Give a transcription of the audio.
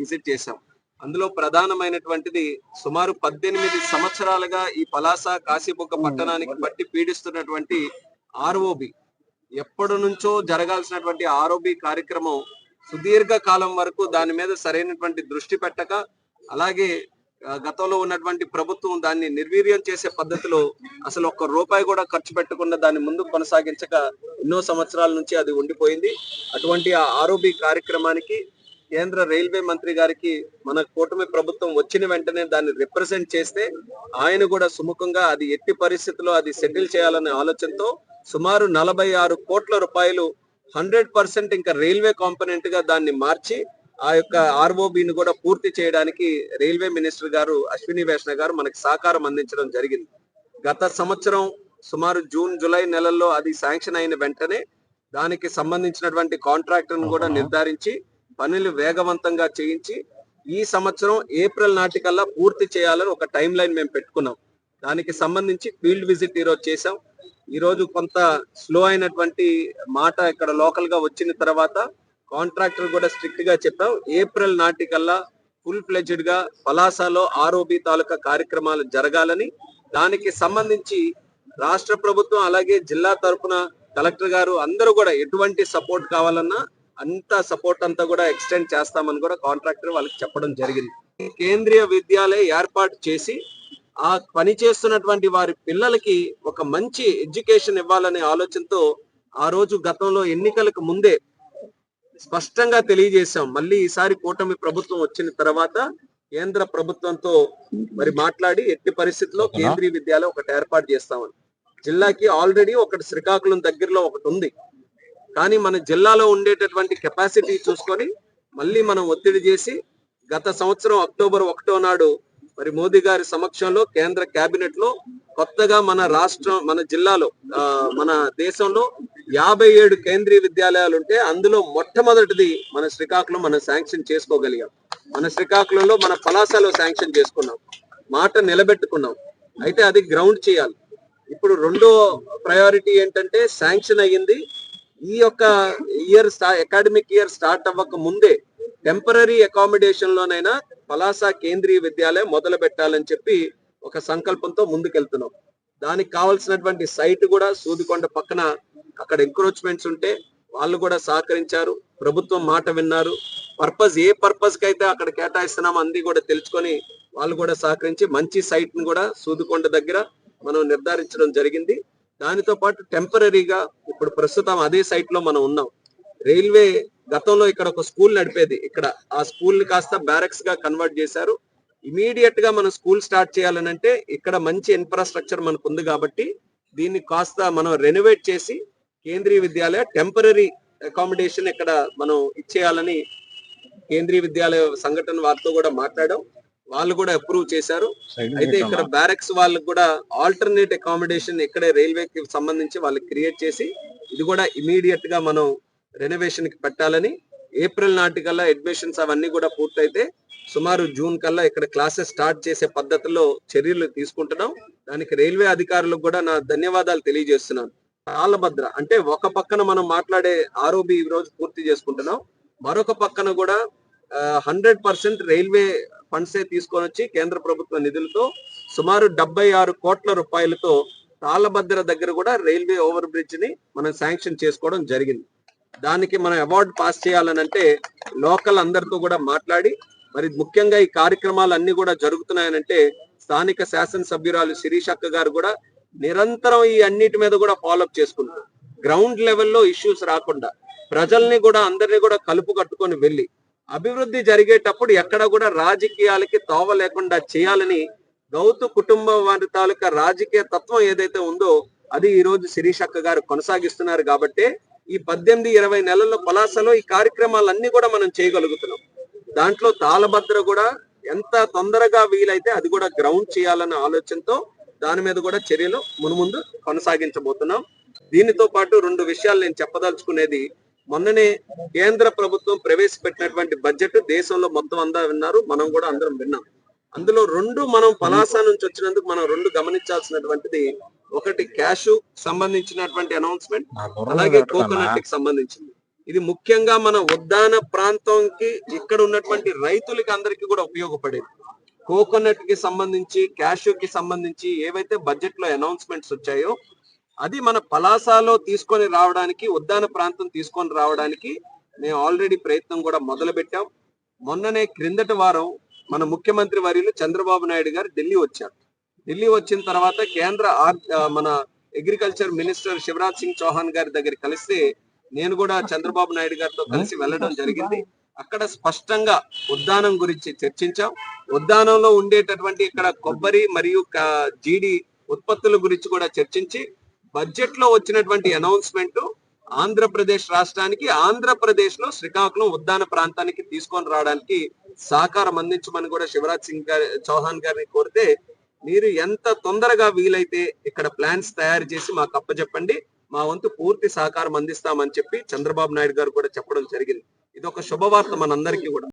Visit చేశాం. అందులో ప్రధానమైనటువంటిది సుమారు పద్దెనిమిది సంవత్సరాలుగా ఈ పలాస కాశీబుగ్గ పట్టణానికి బట్టి పీడిస్తున్నటువంటి ఆర్ఓబి. ఎప్పటి నుంచో జరగాల్సినటువంటి ఆర్ఓబి కార్యక్రమం సుదీర్ఘ కాలం వరకు దాని మీద సరైనటువంటి దృష్టి పెట్టక అలాగే గతంలో ఉన్నటువంటి ప్రభుత్వం దాన్ని నిర్వీర్యం చేసే పద్ధతిలో అసలు ఒక్క రూపాయి కూడా ఖర్చు పెట్టకుండా దాన్ని ముందుకు కొనసాగించక ఎన్నో సంవత్సరాల నుంచి అది ఉండిపోయింది. అటువంటి ఆ ఆరోబి కార్యక్రమానికి కేంద్ర రైల్వే మంత్రి గారికి మన కూటమి ప్రభుత్వం వచ్చిన వెంటనే దాన్ని రిప్రజెంట్ చేస్తే ఆయన కూడా సుముఖంగా అది ఎట్టి పరిస్థితుల్లో అది సెటిల్ చేయాలనే ఆలోచనతో సుమారు నలభై ఆరు కోట్ల రూపాయలు హండ్రెడ్ పర్సెంట్ ఇంకా రైల్వే కాంపనెంట్గా దాన్ని మార్చి ఆ యొక్క ఆర్ఓబిని కూడా పూర్తి చేయడానికి రైల్వే మినిస్టర్ గారు అశ్విని వైష్ణవ్ గారు మనకి సహకారం అందించడం జరిగింది. గత సంవత్సరం సుమారు జూన్ జూలై నెలల్లో అది శాంక్షన్ అయిన వెంటనే దానికి సంబంధించినటువంటి కాంట్రాక్టర్ కూడా నిర్ధారించి పనులు వేగవంతంగా చేయించి ఈ సంవత్సరం ఏప్రిల్ నాటికల్లా పూర్తి చేయాలని ఒక టైం లైన్ మేము పెట్టుకున్నాం. దానికి సంబంధించి ఫీల్డ్ విజిట్ ఈరోజు చేసాం ఈరోజు కొంత స్లో అయినటువంటి మాట ఇక్కడ లోకల్గా వచ్చిన తర్వాత కాంట్రాక్టర్ కూడా స్ట్రిక్ట్గా చెప్పాం. ఏప్రిల్ నాటికల్లా ఫుల్ ఫ్లెడ్జ్డ్గా పలాసలో ఆర్ఓబి తాలూకా కార్యక్రమాలు జరగాలని దానికి సంబంధించి రాష్ట్ర ప్రభుత్వం అలాగే జిల్లా తరపున కలెక్టర్ గారు అందరూ కూడా ఎటువంటి సపోర్ట్ కావాలన్నా అంత సపోర్ట్ అంతా కూడా ఎక్స్టెండ్ చేస్తామని కూడా కాంట్రాక్టర్ వాళ్ళకి చెప్పడం జరిగింది. కేంద్రీయ విద్యాలయ ఏర్పాటు చేసి ఆ పని చేస్తున్నటువంటి వారి పిల్లలకి ఒక మంచి ఎడ్యుకేషన్ ఇవ్వాలనే ఆలోచనతో ఆ రోజు గతంలో ఎన్నికలకు ముందే స్పష్టంగా తెలియజేశాం. మళ్ళీ ఈసారి కూటమి ప్రభుత్వం వచ్చిన తర్వాత కేంద్ర ప్రభుత్వంతో మరి మాట్లాడి ఎట్టి పరిస్థితుల్లో కేంద్రీయ విద్యాలయం ఒకటి ఏర్పాటు చేస్తామని. జిల్లాకి ఆల్రెడీ ఒకటి శ్రీకాకుళం దగ్గరలో ఒకటి ఉంది. కానీ మన జిల్లాలో ఉండేటటువంటి కెపాసిటీ చూసుకొని మళ్ళీ మనం ఒత్తిడి చేసి గత సంవత్సరం అక్టోబర్ ఒకటో నాడు మరి మోదీ గారి సమక్షంలో కేంద్ర కేబినెట్లో కొత్తగా మన రాష్ట్రం మన జిల్లాలో ఆ, మన దేశంలో యాభై ఏడు కేంద్రీయ విద్యాలయాలు ఉంటే అందులో మొట్టమొదటిది మన శ్రీకాకుళం మనం శాంక్షన్ చేసుకోగలిగాం. మన శ్రీకాకుళంలో మన పలాసలో శాంక్షన్ చేసుకున్నాం. మాట నిలబెట్టుకున్నాం. అయితే అది గ్రౌండ్ చేయాలి. ఇప్పుడు రెండో ప్రయారిటీ ఏంటంటే శాంక్షన్ అయ్యింది. ఈ యొక్క ఇయర్ అకాడమిక్ ఇయర్ స్టార్ట్ అవ్వక ముందే టెంపరీ అకామిడేషన్ లోనైనా పలాస కేంద్రీయ విద్యాలయం మొదలు పెట్టాలని చెప్పి ఒక సంకల్పంతో ముందుకెళ్తున్నాం. దానికి కావాల్సినటువంటి సైట్ కూడా సూదికొండ పక్కన అక్కడ ఎంక్రోచ్మెంట్స్ ఉంటే వాళ్ళు కూడా సహకరించారు. ప్రభుత్వం మాట విన్నారు. పర్పస్ ఏ పర్పస్కి అయితే అక్కడ కేటాయిస్తున్నామో అంది కూడా తెలుసుకొని వాళ్ళు కూడా సహకరించి మంచి సైట్ను కూడా సూదికొండ దగ్గర మనం నిర్ధారించడం జరిగింది. దానితో పాటు టెంపరీగా ఇప్పుడు ప్రస్తుతం అదే సైట్లో మనం ఉన్నాం. రైల్వే గతంలో ఇక్కడ ఒక స్కూల్ నడిపేది. ఇక్కడ ఆ స్కూల్ని కాస్త బ్యారక్స్గా కన్వర్ట్ చేశారు. ఇమీడియట్గా మనం స్కూల్ స్టార్ట్ చేయాలనంటే ఇక్కడ మంచి ఇన్ఫ్రాస్ట్రక్చర్ మనకు ఉంది కాబట్టి దీన్ని కాస్త మనం రెనోవేట్ చేసి కేంద్రీయ విద్యాలయ టెంపరీ అకామిడేషన్ ఇక్కడ మనం ఇచ్చేయాలని కేంద్రీయ విద్యాలయ సంఘటన వారితో కూడా మాట్లాడాం. వాళ్ళు కూడా అప్రూవ్ చేశారు. అయితే ఇక్కడ బ్యారక్స్ వాళ్ళకి కూడా ఆల్టర్నేట్ అకామిడేషన్ ఇక్కడే రైల్వేకి సంబంధించి వాళ్ళకి క్రియేట్ చేసి ఇది కూడా ఇమీడియట్గా మనం రెనోవేషన్కి పెట్టాలని ఏప్రిల్ నాటికల్లా అడ్మిషన్స్ అవన్నీ కూడా పూర్తయితే సుమారు జూన్ కల్లా ఇక్కడ క్లాసెస్ స్టార్ట్ చేసే పద్ధతిలో చర్యలు తీసుకుంటున్నాం. దానికి రైల్వే అధికారులకు కూడా నా ధన్యవాదాలు తెలియజేస్తున్నాను. తాళభద్ర అంటే ఒక పక్కన మనం మాట్లాడే ఆరోబి ఈ రోజు పూర్తి చేసుకుంటున్నాం. మరొక పక్కన కూడా హండ్రెడ్ పర్సెంట్ రైల్వే ఫండ్సే తీసుకొని వచ్చి కేంద్ర ప్రభుత్వ నిధులతో సుమారు డెబ్బై ఆరు కోట్ల రూపాయలతో తాళభద్ర దగ్గర కూడా రైల్వే ఓవర్ బ్రిడ్జ్ని మనం శాంక్షన్ చేసుకోవడం జరిగింది. దానికి మనం అవార్డు పాస్ చేయాలనంటే లోకల్ అందరితో కూడా మాట్లాడి మరి ముఖ్యంగా ఈ కార్యక్రమాలు అన్ని కూడా జరుగుతున్నాయనంటే స్థానిక శాసనసభ్యురాలు శిరీష్ అక్క గారు కూడా నిరంతరం ఈ అన్నిటి మీద కూడా ఫాలోఅప్ చేసుకుంటారు. గ్రౌండ్ లెవెల్లో ఇష్యూస్ రాకుండా ప్రజల్ని కూడా అందరినీ కూడా కలుపు కట్టుకొని వెళ్ళి అభివృద్ధి జరిగేటప్పుడు ఎక్కడ కూడా రాజకీయాలకి తోవ లేకుండా చేయాలని గౌతు కుటుంబం వారి తాలూకా రాజకీయ తత్వం ఏదైతే ఉందో అది ఈ రోజు శిరీష్ అక్క గారు కొనసాగిస్తున్నారు కాబట్టి ఈ పద్దెనిమిది ఇరవై నెలల్లో పలాసలో ఈ కార్యక్రమాలన్నీ కూడా మనం చేయగలుగుతున్నాం. దాంట్లో తాళభద్ర కూడా ఎంత తొందరగా వీలైతే అది కూడా గ్రౌండ్ చేయాలన్న ఆలోచనతో దాని మీద కూడా చర్యలు మునుముందు కొనసాగించబోతున్నాం. దీనితో పాటు రెండు విషయాలు నేను చెప్పదలుచుకునేది మొన్ననే కేంద్ర ప్రభుత్వం ప్రవేశపెట్టినటువంటి బడ్జెట్ దేశంలో మొత్తం అందా విన్నారు. మనం కూడా అందరం విన్నాం. అందులో రెండు మనం పలాస నుంచి వచ్చినందుకు మనం రెండు గమనించాల్సినటువంటిది ఒకటి క్యాష్ సంబంధించినటువంటి అనౌన్స్మెంట్ అలాగే కోకోనట్కి సంబంధించింది. ఇది ముఖ్యంగా మన ఉద్దాన ప్రాంతంకి ఇక్కడ ఉన్నటువంటి రైతులకి అందరికీ కూడా ఉపయోగపడేది. కోకోనట్కి సంబంధించి క్యాషూ కి సంబంధించి ఏవైతే బడ్జెట్లో అనౌన్స్మెంట్స్ వచ్చాయో అది మన పలాసాలో తీసుకొని రావడానికి ఉద్దాన ప్రాంతం తీసుకొని రావడానికి మేము ఆల్రెడీ ప్రయత్నం కూడా మొదలు పెట్టాం మొన్ననే క్రిందటి వారం మన ముఖ్యమంత్రి వర్యులు చంద్రబాబు నాయుడు గారు ఢిల్లీ వచ్చారు. ఢిల్లీ వచ్చిన తర్వాత కేంద్ర ఆర్- మన అగ్రికల్చర్ మినిస్టర్ శివరాజ్ సింగ్ చౌహాన్ గారి దగ్గర కలిస్తే నేను కూడా చంద్రబాబు నాయుడు గారితో కలిసి వెళ్ళడం జరిగింది. అక్కడ స్పష్టంగా ఉద్దానం గురించి చర్చించాం. ఉద్దానంలో ఉండేటటువంటి ఇక్కడ కొబ్బరి మరియు జీడి ఉత్పత్తుల గురించి కూడా చర్చించి బడ్జెట్లో వచ్చినటువంటి అనౌన్స్మెంట్ ఆంధ్రప్రదేశ్ రాష్ట్రానికి ఆంధ్రప్రదేశ్లో శ్రీకాకుళం ఉద్దాన ప్రాంతానికి తీసుకొని రావడానికి సహకారం అందించమని కూడా శివరాజ్ సింగ్ గారి చౌహాన్ గారిని కోరితే మీరు ఎంత తొందరగా వీలైతే ఇక్కడ ప్లాన్స్ తయారు చేసి మాకు అప్పచెప్పండి మా వంతు పూర్తి సహకారం అందిస్తామని చెప్పి చంద్రబాబు నాయుడు గారు కూడా చెప్పడం జరిగింది. ఇది ఒక శుభవార్త మనందరికీ కూడా.